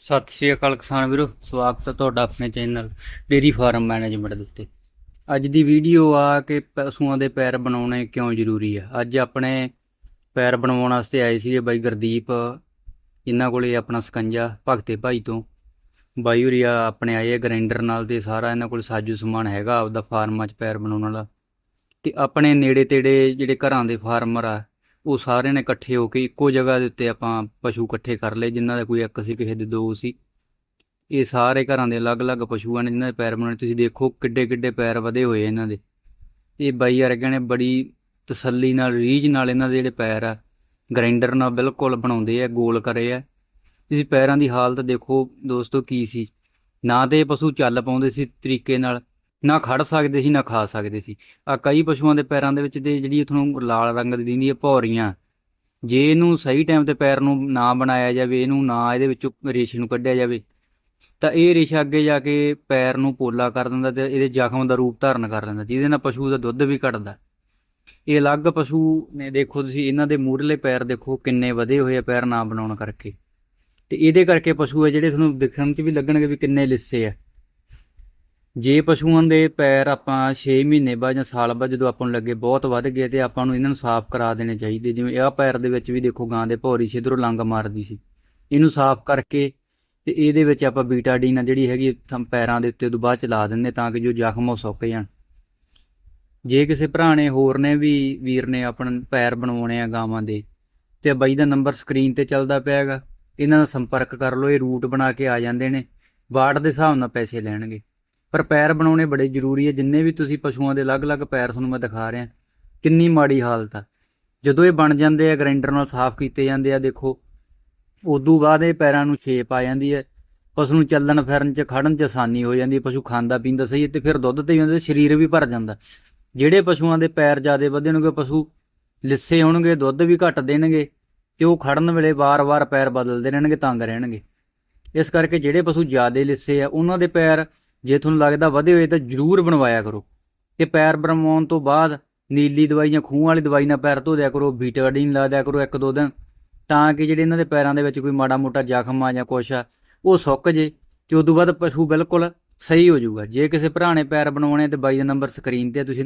ਸਤਿ ਸ਼੍ਰੀ ਅਕਾਲ ਕਿਸਾਨ ਵੀਰੋ, ਸਵਾਗਤ ਹੈ ਤੁਹਾਡਾ ਆਪਣੇ ਚੈਨਲ ਡੇਰੀ ਫਾਰਮ ਮੈਨੇਜਮੈਂਟ ਦੇ ਉੱਤੇ। ਅੱਜ ਦੀ ਵੀਡੀਓ ਆ ਕਿ ਪਸ਼ੂਆਂ ਦੇ ਪੈਰ ਬਣਾਉਣੇ ਕਿਉਂ ਜ਼ਰੂਰੀ ਆ? ਅੱਜ ਆਪਣੇ ਪੈਰ ਬਣਾਉਣ ਵਾਸਤੇ ਆਏ ਸੀਗੇ ਬਾਈ ਗੁਰਦੀਪ ਇਹਨਾਂ ਕੋਲੇ ਆਪਣਾ ਸਕੰਜਾ ਭਗਤੇ ਭਾਈ ਤੋਂ। ਬਾਈ ਹੁਰੀਆ ਆਪਣੇ ਆਏ ਆ ਗ੍ਰਾਈਂਡਰ ਨਾਲ ਤੇ ਸਾਰਾ ਇਹਨਾਂ ਕੋਲ ਸਾਜੂ ਸਮਾਨ ਹੈਗਾ, ਆਪਦਾ ਫਾਰਮਾਂ 'ਚ ਪੈਰ ਬਣਾਉਣ ਵਾਲਾ। ਤੇ ਆਪਣੇ ਨੇੜੇ ਤੇੜੇ ਜਿਹੜੇ ਘਰਾਂ ਦੇ ਫਾਰਮਰ ਆ ਉਹ ਸਾਰਿਆਂ ਨੇ ਇਕੱਠੇ ਹੋ ਕੇ ਇੱਕੋ ਜਗ੍ਹਾ ਦੇ ਉੱਤੇ ਆਪਾਂ ਪਸ਼ੂ ਇਕੱਠੇ ਕਰ ਲਏ, ਜਿਨ੍ਹਾਂ ਦਾ ਕੋਈ ਇੱਕ ਸੀ, ਕਿਸੇ ਦੇ ਦੋ ਸੀ। ਇਹ ਸਾਰੇ ਘਰਾਂ ਦੇ ਅਲੱਗ-ਅਲੱਗ ਪਸ਼ੂ ਨੇ, ਜਿਨ੍ਹਾਂ ਦੇ ਪੈਰ ਬਣਾਉਣੇ। ਤੁਸੀਂ ਦੇਖੋ ਕਿੱਡੇ ਕਿੱਡੇ ਪੈਰ ਵਧੇ ਹੋਏ ਇਹਨਾਂ ਦੇ। ਇਹ ਬਾਈ ਵਰਗਿਆਂ ਨੇ ਬੜੀ ਤਸੱਲੀ ਨਾਲ, ਰੀਝ ਨਾਲ ਇਹਨਾਂ ਦੇ ਜਿਹੜੇ ਪੈਰ ਆ, ਗ੍ਰਾਈਂਡਰ ਨਾਲ ਬਿਲਕੁਲ ਬਣਾਉਂਦੇ ਆ, ਗੋਲ ਕਰੇ ਆ। ਤੁਸੀਂ ਪੈਰਾਂ ਦੀ ਹਾਲਤ ਦੇਖੋ ਦੋਸਤੋ ਕੀ ਸੀ। ਨਾ ਤੇ ਇਹ ਪਸ਼ੂ ਚੱਲ ਪਾਉਂਦੇ ਸੀ ਤਰੀਕੇ ਨਾਲ ਨਾ ਖੜ ਸਕਦੇ ਸੀ, ਨਾ ਖਾ ਸਕਦੇ ਸੀ। ਆ ਕਈ ਪਸ਼ੂਆਂ ਦੇ ਪੈਰਾਂ ਦੇ ਵਿੱਚ ਤੇ ਜਿਹੜੀ ਤੁਹਾਨੂੰ ਲਾਲ ਰੰਗ ਦੀ ਦਿੰਦੀ ਹੈ ਭੌਰੀਆਂ, ਜੇ ਇਹਨੂੰ ਸਹੀ ਟਾਈਮ ਤੇ ਪੈਰ ਨੂੰ ਨਾ ਬਣਾਇਆ ਜਾਵੇ, ਇਹਨੂੰ ਨਾ ਇਹਦੇ ਵਿੱਚੋਂ ਰੇਸ਼ੇ ਨੂੰ ਕੱਢਿਆ ਜਾਵੇ, ਤਾਂ ਇਹ ਰੇਸ਼ਾ ਅੱਗੇ ਜਾ ਕੇ ਪੈਰ ਨੂੰ ਪੋਲਾ ਕਰ ਦਿੰਦਾ ਤੇ ਇਹਦੇ ਜ਼ਖਮ ਦਾ ਰੂਪ ਧਾਰਨ ਕਰ ਲੈਂਦਾ, ਜਿਹਦੇ ਨਾਲ ਪਸ਼ੂ ਦਾ ਦੁੱਧ ਵੀ ਘਟਦਾ। ਇਹ ਅਲੱਗ ਪਸ਼ੂ ਨੇ ਦੇਖੋ ਤੁਸੀਂ, ਇਹਨਾਂ ਦੇ ਮੂਹਰਲੇ ਪੈਰ ਦੇਖੋ ਕਿੰਨੇ ਵਧੇ ਹੋਏ ਆ ਪੈਰ ਨਾ ਬਣਾਉਣ ਕਰਕੇ। ਤੇ ਇਹਦੇ ਕਰਕੇ ਪਸ਼ੂ ਆ ਜਿਹੜੇ ਤੁਹਾਨੂੰ ਦਿਖਣ 'ਚ ਵੀ ਲੱਗਣਗੇ ਵੀ ਕਿੰਨੇ ਲਿੱਸੇ ਆ। ਜੇ ਪਸ਼ੂਆਂ ਦੇ ਪੈਰ ਆਪਾਂ 6 ਮਹੀਨੇ ਬਾਅਦ ਜਾਂ ਸਾਲ ਬਾਅਦ ਜਦੋਂ ਆਪਾਂ ਨੂੰ ਲੱਗੇ ਬਹੁਤ ਵੱਧ ਗਏ ਤੇ ਆਪਾਂ ਨੂੰ ਇਹਨਾਂ ਨੂੰ ਸਾਫ਼ ਕਰਾ ਦੇਣੇ ਚਾਹੀਦੇ। ਜਿਵੇਂ ਆਹ ਪੈਰ ਦੇ ਵਿੱਚ ਵੀ ਦੇਖੋ ਗਾਂ ਦੇ ਭੌਰੀ ਸੀ ਇੱਧਰੋਂ ਲੰਗ ਮਾਰਦੀ ਸੀ। ਇਹਨੂੰ ਸਾਫ਼ ਕਰਕੇ ਤੇ ਇਹਦੇ ਵਿੱਚ ਆਪਾਂ ਬੀਟਾਡੀਨ ਆ ਜਿਹੜੀ ਹੈਗੀ ਥੰ- ਪੈਰਾਂ ਦੇ ਉੱਤੇ ਉਦੋਂ ਬਾਅਦ ਚਲਾ ਦਿੰਦੇ ਤਾਂ ਕਿ ਜੋ ਜ਼ਖਮ ਉਹ ਸੁੱਕ ਜਾਣ। ਜੇ ਕਿਸੇ ਭਰਾ ਨੇ, ਹੋਰ ਨੇ ਵੀ ਵੀਰ ਨੇ ਆਪਣੇ ਪੈਰ ਬਣਵਾਉਣੇ ਆ ਗਾਵਾਂ ਦੇ, ਤੇ ਬਾਈ ਦਾ ਨੰਬਰ ਸਕਰੀਨ ਤੇ ਚੱਲਦਾ ਪਿਆ ਹੈਗਾ। ਇਹਨਾਂ ਦਾ ਸੰਪਰਕ ਕਰ ਲਓ, ਇਹ ਰੂਟ ਬਣਾ ਕੇ ਆ ਜਾਂਦੇ ਨੇ। ਵਾਰਡ ਦੇ ਹਿਸਾਬ ਨਾਲ ਪੈਸੇ ਲੈਣਗੇ। ਪਰ ਪੈਰ ਬਣਾਉਣੇ ਬੜੇ ਜ਼ਰੂਰੀ ਹੈ ਜਿੰਨੇ ਵੀ ਤੁਸੀਂ ਪਸ਼ੂਆਂ ਦੇ ਅਲੱਗ-ਅਲੱਗ ਪੈਰ ਤੁਹਾਨੂੰ ਮੈਂ ਦਿਖਾ ਰਿਹਾ, ਕਿੰਨੀ ਮਾੜੀ ਹਾਲਤ ਆ। ਜਦੋਂ ਇਹ ਬਣ ਜਾਂਦੇ ਆ, ਗ੍ਰਾਈਂਡਰ ਨਾਲ ਸਾਫ਼ ਕੀਤੇ ਜਾਂਦੇ ਆ, ਦੇਖੋ, ਉਦੋਂ ਬਾਅਦ ਇਹ ਪੈਰਾਂ ਨੂੰ ਸ਼ੇਪ ਆ ਜਾਂਦੀ ਹੈ ਪਸ਼ੂ ਨੂੰ ਚੱਲਣ, ਫਿਰਨ ਚ, ਖੜਨ ਚ ਆਸਾਨੀ ਹੋ ਜਾਂਦੀ ਹੈ ਪਸ਼ੂ ਖਾਂਦਾ, ਪੀਂਦਾ ਸਹੀ ਹੈ ਤੇ ਫਿਰ ਦੁੱਧ ਤੇ ਜਾਂਦੇ ਸਰੀਰ ਵੀ ਭਰ ਜਾਂਦਾ। ਜਿਹੜੇ ਪਸ਼ੂਆਂ ਦੇ ਪੈਰ ਜ਼ਿਆਦੇ ਵਧਣਗੇ ਪਸ਼ੂ ਲਿੱਸੇ ਹੋਣਗੇ, ਦੁੱਧ ਵੀ ਘੱਟ ਦੇਣਗੇ ਤੇ ਉਹ ਖੜਨ ਵੇਲੇ ਵਾਰ-ਵਾਰ ਪੈਰ ਬਦਲਦੇ ਰਹਿਣਗੇ, ਤੰਗ ਰਹਿਣਗੇ। ਇਸ ਕਰਕੇ ਜਿਹੜੇ ਪਸ਼ੂ ਜ਼ਿਆਦੇ ਲਿੱਸੇ ਆ, ਉਹਨਾਂ ਦੇ ਪੈਰ ਜੇ ਤੁਹਾਨੂੰ ਲੱਗਦਾ ਵਧੇ ਹੋਏ ਤਾਂ ਜ਼ਰੂਰ ਬਣਵਾਇਆ ਕਰੋ। ਤੇ ਪੈਰ ਬਣਵਾਉਣ ਤੋਂ ਬਾਅਦ ਨੀਲੀ ਦਵਾਈ ਜਾਂ ਖੂਹ ਵਾਲੀ ਦਵਾਈ ਨਾਲ ਪੈਰ ਧੋ ਦਿਆ ਕਰੋ ਬੀਟਾਡੀਨ ਲਾ ਦਿਆ ਕਰੋ ਇੱਕ ਦੋ ਦਿਨ, ਤਾਂ ਕਿ ਜਿਹੜੇ ਇਹਨਾਂ ਦੇ ਪੈਰਾਂ ਦੇ ਵਿੱਚ ਕੋਈ ਮਾੜਾ ਮੋਟਾ ਜ਼ਖਮ ਆ ਜਾਂ ਕੁਛ ਆ, ਉਹ ਸੁੱਕ ਜੇ ਤੇ ਤੋਂ ਬਾਅਦ ਪਸ਼ੂ ਬਿਲਕੁਲ ਸਹੀ ਹੋ ਜਾਊਗਾ। ਜੇ ਕਿਸੇ ਭਰਾ ਨੇ ਪੈਰ ਬਣਾਉਣੇ ਤੇ ਬਾਈ ਦਾ ਨੰਬਰ ਸਕਰੀਨ ਤੇ ਤੁਸੀਂ